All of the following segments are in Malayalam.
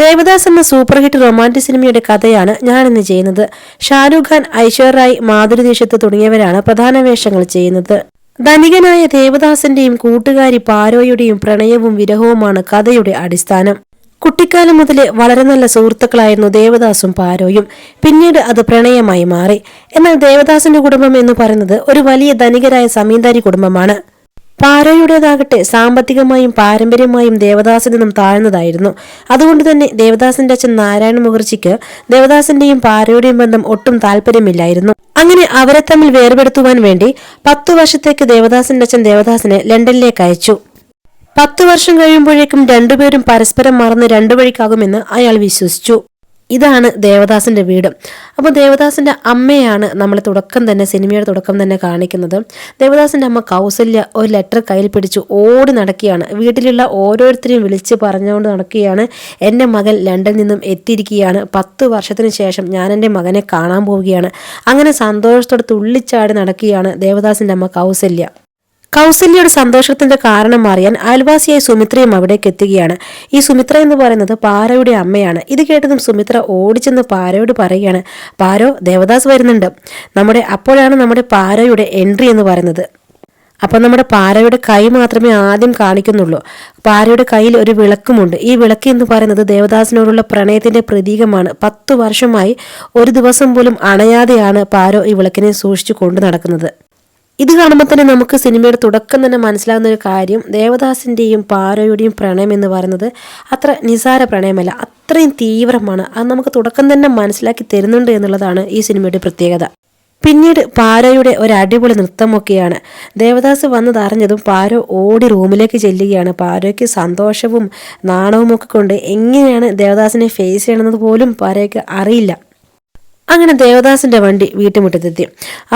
ദേവദാസ് എന്ന സൂപ്പർ ഹിറ്റ് റൊമാന്റിക് സിനിമയുടെ കഥയാണ് ഞാൻ ഇന്ന് ചെയ്യുന്നത്. ഷാരൂഖ് ഖാൻ ഐശ്വര്യ റായ് മാധുരി ദീക്ഷിത് തുടങ്ങിയവരാണ് പ്രധാന വേഷങ്ങൾ ചെയ്യുന്നത്. ധനികനായ ദേവദാസിന്റെയും കൂട്ടുകാരി പാരോയുടെയും പ്രണയവും വിരഹവുമാണ് കഥയുടെ അടിസ്ഥാനം. കുട്ടിക്കാലം മുതലേ വളരെ നല്ല സുഹൃത്തുക്കളായിരുന്നു ദേവദാസും പാരോയും. പിന്നീട് അത് പ്രണയമായി മാറി. എന്നാൽ ദേവദാസിന്റെ കുടുംബം എന്ന് പറയുന്നത് ഒരു വലിയ ധനികരായ സമീന്ദാരി കുടുംബമാണ്. പാരയുടേതാകട്ടെ സാമ്പത്തികമായും പാരമ്പര്യമായും ദേവദാസിൽ നിന്നും താഴ്ന്നതായിരുന്നു. അതുകൊണ്ട് തന്നെ ദേവദാസിന്റെ അച്ഛൻ നാരായണ മുഖർജിക്ക് ദേവദാസിന്റെയും പാരയുടെയും ബന്ധം ഒട്ടും താല്പര്യമില്ലായിരുന്നു. അങ്ങനെ അവരെ തമ്മിൽ വേർപെടുത്തുവാൻ വേണ്ടി പത്തു വർഷത്തേക്ക് ദേവദാസിന്റെ അച്ഛൻ ദേവദാസിനെ ലണ്ടനിലേക്ക് അയച്ചു. പത്തു വർഷം കഴിയുമ്പോഴേക്കും രണ്ടുപേരും പരസ്പരം മറന്ന് രണ്ടു വഴിക്കാകുമെന്ന് അയാൾ വിശ്വസിച്ചു. ഇതാണ് ദേവദാസിന്റെ വീട്. അപ്പോൾ ദേവദാസിന്റെ അമ്മയാണ് നമ്മൾ തുടക്കം തന്നെ സിനിമയുടെ തുടക്കം തന്നെ കാണിക്കുന്നത്. ദേവദാസിന്റെ അമ്മ കൗസല്യ ഒരു ലെറ്റർ കയ്യിൽ പിടിച്ച് ഓടി നടക്കുകയാണ്. വീട്ടിലുള്ള ഓരോരുത്തരെയും വിളിച്ച് പറഞ്ഞുകൊണ്ട് നടക്കുകയാണ്. എന്റെ മകൻ ലണ്ടനിൽ നിന്നും എത്തിയിരിക്കുകയാണ്. പത്ത് വർഷത്തിന് ശേഷം ഞാൻ എന്റെ മകനെ കാണാൻ പോവുകയാണ്. അങ്ങനെ സന്തോഷത്തോടെ തുള്ളിച്ചാടി നടക്കുകയാണ് ദേവദാസിന്റെ അമ്മ കൗസല്യ. കൗസല്യയുടെ സന്തോഷത്തിന്റെ കാരണം അറിയാൻ അയൽവാസിയായ സുമിത്രയും അവിടേക്ക് എത്തുകയാണ്. ഈ സുമിത്ര എന്ന് പറയുന്നത് പാരയുടെ അമ്മയാണ്. ഇത് കേട്ടതും സുമിത്ര ഓടിച്ചെന്ന് പാരയോട് പറയുകയാണ് പാരോ ദേവദാസ് വരുന്നുണ്ട്. നമ്മുടെ അപ്പോഴാണ് നമ്മുടെ പാരയുടെ എൻട്രി എന്ന് പറയുന്നത്. അപ്പം നമ്മുടെ പാരയുടെ കൈ മാത്രമേ ആദ്യം കാണിക്കുന്നുള്ളൂ. പാരയുടെ കയ്യിൽ ഒരു വിളക്കുമുണ്ട്. ഈ വിളക്ക് എന്ന് പറയുന്നത് ദേവദാസിനോടുള്ള പ്രണയത്തിന്റെ പ്രതീകമാണ്. പത്തു വർഷമായി ഒരു ദിവസം പോലും അണയാതെയാണ് പാരോ ഈ വിളക്കിനെ സൂക്ഷിച്ചു കൊണ്ടു നടക്കുന്നത്. ഇത് കാണുമ്പോൾ തന്നെ നമുക്ക് സിനിമയുടെ തുടക്കം തന്നെ മനസ്സിലാകുന്ന ഒരു കാര്യം. ദേവദാസിന്റെയും പാരയുടെയും പ്രണയം എന്ന് പറയുന്നത് അത്ര നിസാര പ്രണയമല്ല അത്രയും തീവ്രമാണ്. അത് നമുക്ക് തുടക്കം തന്നെ മനസ്സിലാക്കി തരുന്നുണ്ട് എന്നുള്ളതാണ് ഈ സിനിമയുടെ പ്രത്യേകത. പിന്നീട് പാരയുടെ ഒരു അടിപൊളി നൃത്തമൊക്കെയാണ്. ദേവദാസ് വന്നത് അറിഞ്ഞതും പാരോ ഓടി റൂമിലേക്ക് ചെല്ലുകയാണ്. പാരോയ്ക്ക് സന്തോഷവും നാണവും ഒക്കെ കൊണ്ട് എങ്ങനെയാണ് ദേവദാസിനെ ഫേസ് ചെയ്യണമെന്നത് പോലും പാരയ്ക്ക് അറിയില്ല. അങ്ങനെ ദേവദാസിന്റെ വണ്ടി വീട്ടുമുറ്റത്തെത്തി.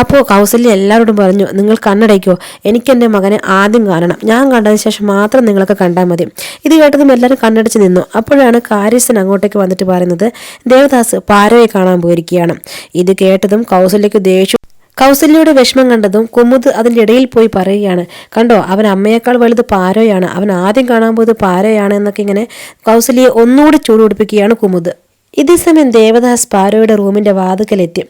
അപ്പോൾ കൗസല്യ എല്ലാവരോടും പറഞ്ഞു നിങ്ങൾ കണ്ണടയ്ക്കോ. എന്റെ മകനെ ആദ്യം കാണണം. ഞാൻ കണ്ടതിന് ശേഷം മാത്രം നിങ്ങളൊക്കെ കണ്ടാൽ മതി. ഇത് കേട്ടതും എല്ലാവരും കണ്ണടച്ച് നിന്നു. അപ്പോഴാണ് കാര്യസ്ഥൻ അങ്ങോട്ടേക്ക് വന്നിട്ട് പറയുന്നത് ദേവദാസ് പാരയെ കാണാൻ പോയിരിക്കുകയാണ്. ഇത് കേട്ടതും കൗസല്യക്ക് ദേഷ്യം കൗസല്യയുടെ വിഷമം കണ്ടതും കുമുദ് അതിന്റെ ഇടയിൽ പോയി പറയുകയാണ് കണ്ടോ അവൻ അമ്മയേക്കാൾ വലുത് പാരയാണ്. അവൻ ആദ്യം കാണാൻ പോയത് പാരയാണ് എന്നൊക്കെ ഇങ്ങനെ കൗസല്യയെ ഒന്നുകൂടി ചൂടുപിടിപ്പിക്കുകയാണ് കുമുദ്. ഇതേസമയം ദേവദാസ് പാരോയുടെ റൂമിന്റെ വാതുക്കലെത്തി.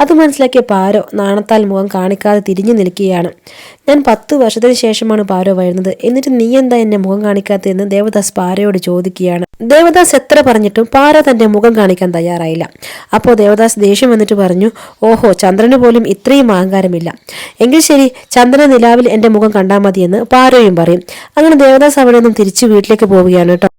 അത് മനസ്സിലാക്കിയ പാരോ നാണത്താൽ മുഖം കാണിക്കാതെ തിരിഞ്ഞു നിൽക്കുകയാണ്. ഞാൻ പത്ത് വർഷത്തിന് ശേഷമാണ് പാരോ വരുന്നത്. എന്നിട്ട് നീ എന്താ എന്നെ മുഖം കാണിക്കാത്തതെന്ന് ദേവദാസ് പാരയോട് ചോദിക്കുകയാണ്. ദേവദാസ് എത്ര പറഞ്ഞിട്ടും പാര തന്റെ മുഖം കാണിക്കാൻ തയ്യാറായില്ല. അപ്പോൾ ദേവദാസ് ദേഷ്യം വന്നിട്ട് പറഞ്ഞു ഓഹോ ചന്ദ്രന് പോലും ഇത്രയും അഹങ്കാരമില്ല. എങ്കിൽ ശരി ചന്ദ്രൻ നിലാവിൽ എന്റെ മുഖം കണ്ടാൽ മതിയെന്ന് പാരയും പറയും. അങ്ങനെ ദേവദാസ് അവിടെ നിന്നും തിരിച്ച് വീട്ടിലേക്ക് പോവുകയാണ് കേട്ടോ.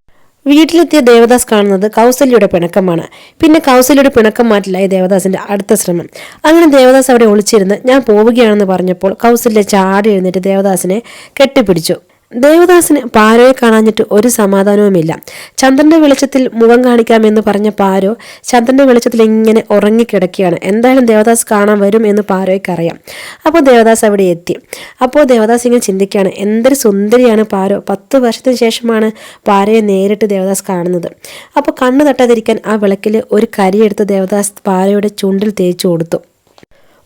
വീട്ടിലെത്തിയ ദേവദാസ് കാണുന്നത് കൗസല്യയുടെ പിണക്കമാണ്. പിന്നെ കൗസല്യയുടെ പിണക്കം മാറ്റില്ലായി ദേവദാസിന്റെ അടുത്ത ശ്രമം. അങ്ങനെ ദേവദാസ് അവിടെ ഒളിച്ചിരുന്ന് ഞാൻ പോവുകയാണെന്ന് പറഞ്ഞപ്പോൾ കൗസല്യ ചാടി എഴുന്നേറ്റ് ദേവദാസിനെ കെട്ടിപ്പിടിച്ചു. ദേവദാസിന് പാരോയെ കാണാഞ്ഞിട്ട് ഒരു സമാധാനവുമില്ല. ചന്ദ്രന്റെ വെളിച്ചത്തിൽ മുഖം കാണിക്കാമെന്ന് പറഞ്ഞ പാരോ ചന്ദ്രന്റെ വെളിച്ചത്തിൽ ഇങ്ങനെ ഉറങ്ങിക്കിടക്കുകയാണ്. എന്തായാലും ദേവദാസ് കാണാൻ വരും എന്ന് പാരോയ്ക്ക് അറിയാം അപ്പോൾ ദേവദാസ് അവിടെ എത്തി. അപ്പോൾ ദേവദാസ് ഇങ്ങനെ ചിന്തിക്കുകയാണ് എന്തൊരു സുന്ദരിയാണ് പാരോ. പത്ത് വർഷത്തിന് ശേഷമാണ് പാരയെ നേരിട്ട് ദേവദാസ് കാണുന്നത്. അപ്പോൾ കണ്ണു തട്ടാതിരിക്കാൻ ആ വിളക്കിൽ ഒരു കരിയെടുത്ത് ദേവദാസ് പാരയുടെ ചുണ്ടിൽ തേച്ചു കൊടുത്തു.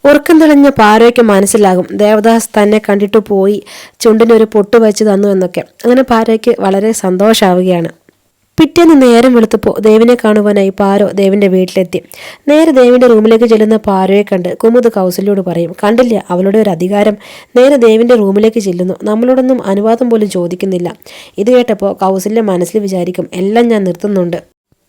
ഉറക്കം തെളിഞ്ഞ പാരയ്ക്ക് മനസ്സിലാകും. ദേവദാസ് തന്നെ കണ്ടിട്ട് പോയി ചുണ്ടിനൊരു പൊട്ട് വെച്ച് തന്നു എന്നൊക്കെ. അങ്ങനെ പാരയ്ക്ക് വളരെ സന്തോഷാവുകയാണ്. പിറ്റേന്ന് നേരം വെളുത്തപ്പോൾ ദേവിനെ കാണുവാനായി പാരോ ദേവിന്റെ വീട്ടിലെത്തി. നേരെ ദേവിന്റെ റൂമിലേക്ക് ചെല്ലുന്ന പാരോയെ കണ്ട് കുമുദ് കൗസലിയോട് പറയും കണ്ടില്ല അവളുടെ ഒരു അധികാരം. നേരെ ദേവിന്റെ റൂമിലേക്ക് ചെല്ലുന്നു. നമ്മളോടൊന്നും അനുവാദം പോലും ചോദിക്കുന്നില്ല. ഇത് കേട്ടപ്പോൾ കൗസല്യ മനസ്സിൽ വിചാരിക്കും എല്ലാം ഞാൻ നിർത്തുന്നുണ്ട്.